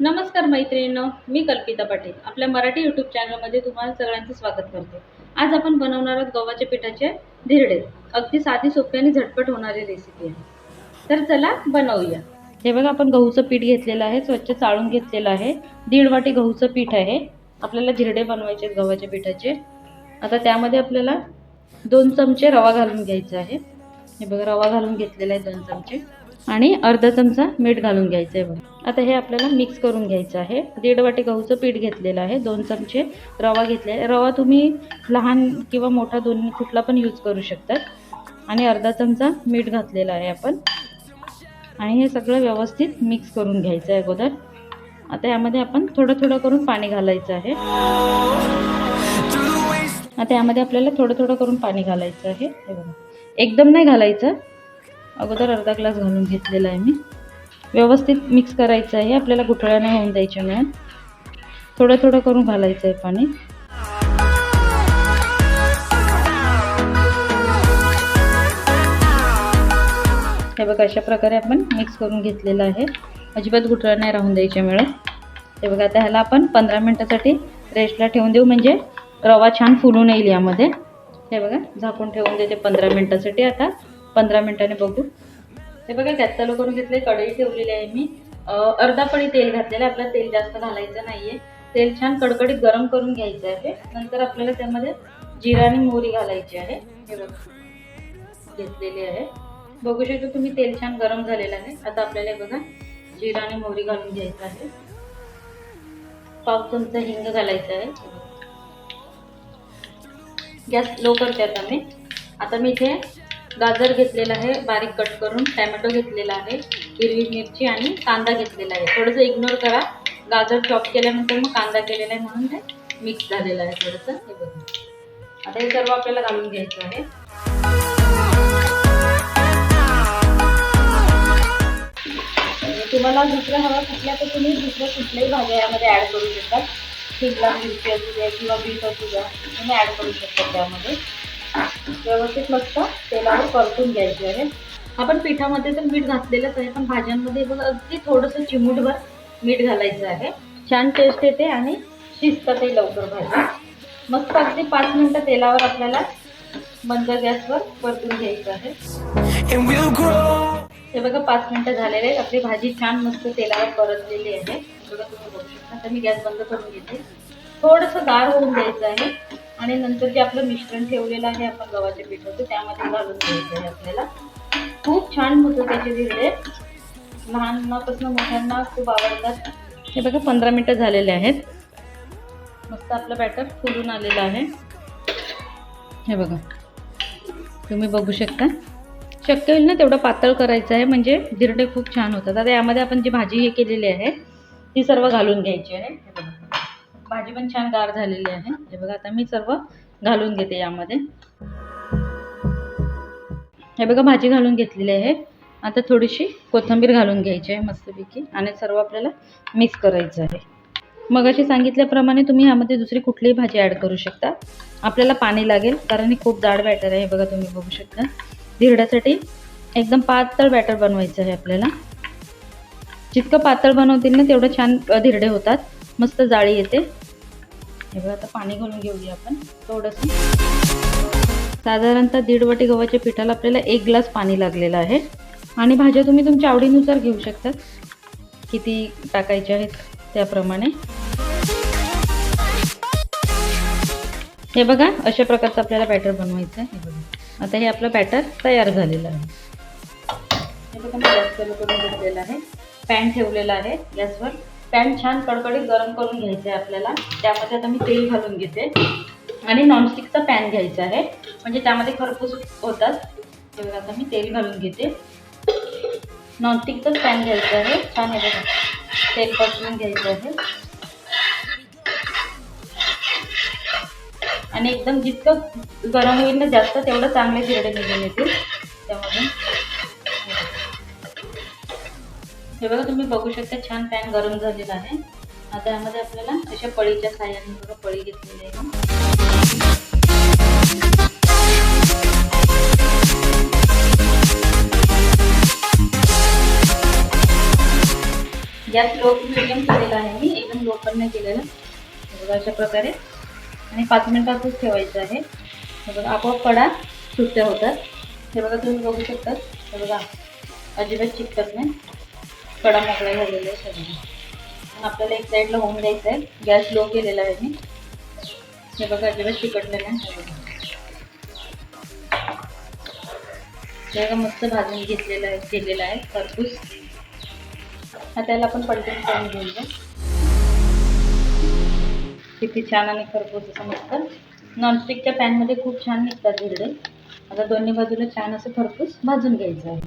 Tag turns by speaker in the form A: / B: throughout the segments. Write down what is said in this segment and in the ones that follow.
A: नमस्कार मैत्रिणींनो मी कल्पिता पाटील. आपल्या मराठी यूट्यूब चॅनलमध्ये तुम्हाला सगळ्यांचं स्वागत करते. आज आपण बनवणार आहोत गव्हाच्या पिठाचे धिरडे. अगदी साधी सोपी आणि झटपट होणारी रेसिपी आहे. तर चला बनवूया. हे बघा आपण गहूचं पीठ घेतलेलं आहे स्वच्छ चाळून घेतलेलं आहे. दीड वाटी गहूचं पीठ आहे. आपल्याला धिरडे बनवायचे आहेत गव्हाच्या पिठाचे. आता त्यामध्ये आपल्याला दोन चमचे रवा घालून घ्यायचा आहे. हे बघा रवा घालून घेतलेला आहे दोन चमचे. आणि अर्धा चमचा मीठ घालून घ्यायचं आहे बघा. आता हे आपल्याला मिक्स करून घ्यायचं आहे. दीड वाटी गहूचं पीठ घेतलेलं आहे. दोन चमचे रवा घेतले आहे. रवा तुम्ही लहान किंवा मोठा दोन्ही कुठला पण यूज करू शकतात. आणि अर्धा चमचा मीठ घातलेला आहे आपण. आणि हे सगळं व्यवस्थित मिक्स करून घ्यायचं आहे अगोदर. आता यामध्ये आपण थोडं थोडं करून पाणी घालायचं आहे. आता यामध्ये आपल्याला थोडं थोडं करून पाणी घालायचं आहे. हे बघा. एकदम नाही घालायचं. अगोदर अर्धा ग्लास घालून घेतलेला आहे मी. व्यवस्थित मिक्स करायचं आहे. आपल्याला गुठळ्या नाही होऊन द्यायच्या मिळत थोडं थोडं करून घालायचं आहे पाणी. हे बघा अशा प्रकारे आपण मिक्स करून घेतलेलं आहे. अजिबात गुठळ्या नाही राहून द्यायच्या मिळत हे बघा आता ह्याला आपण पंधरा मिनटासाठी रेस्टला ठेवून देऊ. म्हणजे रवा छान फुलून येईल यामध्ये. हे बघा झाकून ठेवून देते पंधरा मिनटासाठी. आता पंधरा मिनटाने बघू. हे बघा गॅस चालू करून घेतले कढई ठेवलेली आहे मी. अर्धा पडी तेल घातलेलं आहे. आपल्याला तेल जास्त घालायचं नाही आहे तेल छान कडकडीत गरम करून घ्यायचं आहे. नंतर आपल्याला त्यामध्ये जिरा आणि मोहरी घालायची आहे. हे बघा घेतलेली आहे. बघू शकतो तुम्ही तेल छान गरम झालेलं आहे. आता आपल्याला हे बघा जिरा आणि मोहरी घालून घ्यायचं आहे. पाव चमचा हिंग घालायचं आहे. गॅस लो करते आता मी. आता मी इथे गाजर घेतलेला आहे बारीक कट करून टॅमॅटो घेतलेला आहे हिरवी मिरची आणि कांदा घेतलेला आहे. थोडंसं इग्नोर करा. गाजर चॉप केल्यानंतर मग कांदा केलेला आहे म्हणून ते मिक्स झालेलं आहे थोडंसं. हे बघा. आता हे सर्व आपल्याला घालून घ्यायचं आहे. तुम्हाला दुसरं हवं कुठल्या तर तुम्ही दुसऱ्या कुठल्याही भाज्या यामध्ये ॲड करू शकता. शिमला मिरची असू द्या किंवा बीट असू द्या तुम्ही ॲड करू शकता त्यामध्ये. व्यवस्थित मस्त तेलावर परतून घ्यायचे आहे. आपण पिठामध्ये तर मीठ घातलेलंच आहे पण भाज्यांमध्ये बघा अगदी थोडंसं चिमूटभर मीठ घालायचं आहे. छान टेस्ट येते आणि शिजतं ते लवकर भाजी. मस्त अगदी पाच मिनटं तेलावर आपल्याला मंद गॅसवर परतून घ्यायचं आहे. हे बघा पाच मिनटं झालेले आहेत. आपली भाजी छान मस्त तेलावर परतलेली आहे. बघा तुम्ही बघू शकता. तर मी गॅस बंद करून घेते. थोडंसं गार होऊन द्यायचं आहे. आणि नंतर जे आपलं मिश्रण ठेवलेलं आहे आपण गव्हाच्या पिठाचं त्यामध्ये घालून घ्यायचं आहे आपल्याला. खूप छान होतं त्याचे धिरडे लहानापासून मोठ्यांना खूप आवडतात. हे बघा पंधरा मिनटं झालेले आहेत. मस्त आपलं बॅटर फुलून आलेलं आहे. हे बघा. तुम्ही बघू शकता. शक्य होईल ना तेवढं पातळ करायचं आहे म्हणजे धिरडे खूप छान होतात. आता यामध्ये आपण जी भाजी हे केलेली आहे ती सर्व घालून घ्यायची आहे. भाजी पण छान गार झालेली आहे. हे बघा आता मी सर्व घालून घेते यामध्ये. हे बघा भाजी घालून घेतलेली आहे. आता थोडीशी कोथिंबीर घालून घ्यायची आहे मस्तपैकी. आणि सर्व आपल्याला मिक्स करायचं आहे. मग अशी सांगितल्याप्रमाणे तुम्ही यामध्ये दुसरी कुठलीही भाजी ॲड करू शकता. आपल्याला पाणी लागेल कारण हे खूप जाड बॅटर आहे. हे बघा तुम्ही बघू शकता. धिरड्यासाठी एकदम पातळ बॅटर बनवायचं आहे आपल्याला. जितकं पातळ बनवतील ना तेवढं छान धिरडे होतात. मस्त जाळी येते. हे बघा आता पाणी घालून घेऊया आपण थोडंसं. साधारणतः दीड वाटी गव्हाच्या पिठाला आपल्याला एक ग्लास पाणी लागलेलं आहे. आणि भाज्या तुम्ही तुमच्या आवडीनुसार घेऊ शकता किती टाकायच्या आहेत त्याप्रमाणे. हे बघा अशा प्रकारचं आपल्याला बॅटर बनवायचं आहे. हे बघा आता हे आपलं बॅटर तयार झालेलं आहे. हे बघा मी गॅस चालू करून घेतलेलं आहे. पॅन ठेवलेला आहे गॅसवर. पॅन छान कडकडीत गरम करून घ्यायचं आहे आपल्याला. त्यामध्ये आता मी तेल घालून घेते. आणि नॉनस्टिकचा पॅन घ्यायचा आहे. म्हणजे त्यामध्ये खरपूस होतात. तेवढं आता मी तेल घालून घेते. नॉनस्टिकचाच पॅन घ्यायचा आहे. छान आहे बघा. तेल पसरून घ्यायचं आहे. आणि एकदम जितकं गरम होईल ना जास्त तेवढं चांगले जिरडे निघून येतील. त्यामधून हे बघा तुम्ही बघू शकता छान पॅन गरम झालेला आहे. आता यामध्ये आपल्याला अशा पळीच्या साह्याने बघा पळी घेतलेली आहे. गॅस लो मिडियम केलेला आहे मी एकदम लो पण नाही केलेलं बघा अशा प्रकारे. आणि पाच मिनिटातच ठेवायचं आहे. हे बघा आपोआप कडा सुट्ट्या होतात. हे बघा तुम्ही बघू शकता. हे बघा अजिबात चिकटत नाही. कडा मोकळा झालेला आहे सगळं. आपल्याला एक साईडला होऊन द्यायचं आहे. गॅस लो केलेला आहे मी. हे बघा अजिबात चिकटलेलं नाही बघा मस्त भाजून घेतलेलं आहे केलेलं आहे खरपूस. हा त्याला आपण पलटून करून घेऊया किती छान आणि खरपूस असं मस्त. नॉनस्टिकच्या पॅनमध्ये खूप छान निघतात धिरडे आता दोन्ही बाजूला छान असं खरपूस भाजून घ्यायचं आहे.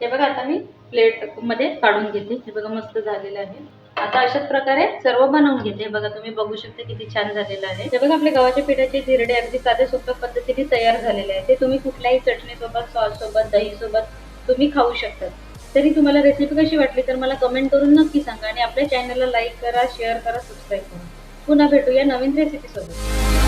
A: ते बघा आता मी प्लेटमध्ये काढून घेते. हे बघा मस्त झालेलं आहे. आता अशाच प्रकारे सर्व बनवून घेते. बघा तुम्ही बघू शकता किती छान झालेलं आहे. ते बघा आपल्या गव्हाच्या पिठाचे धिरडे अगदी साध्या सोप्या पद्धतीने तयार झालेले आहे. ते तुम्ही कुठल्याही चटणीसोबत दही सोबत तुम्ही खाऊ शकता. तरी तुम्हाला रेसिपी कशी वाटली तर मला कमेंट करून नक्की सांगा आणि आपल्या चॅनलला लाईक करा शेअर करा सबस्क्राईब करा. पुन्हा भेटूया नवीन रेसिपीसोबत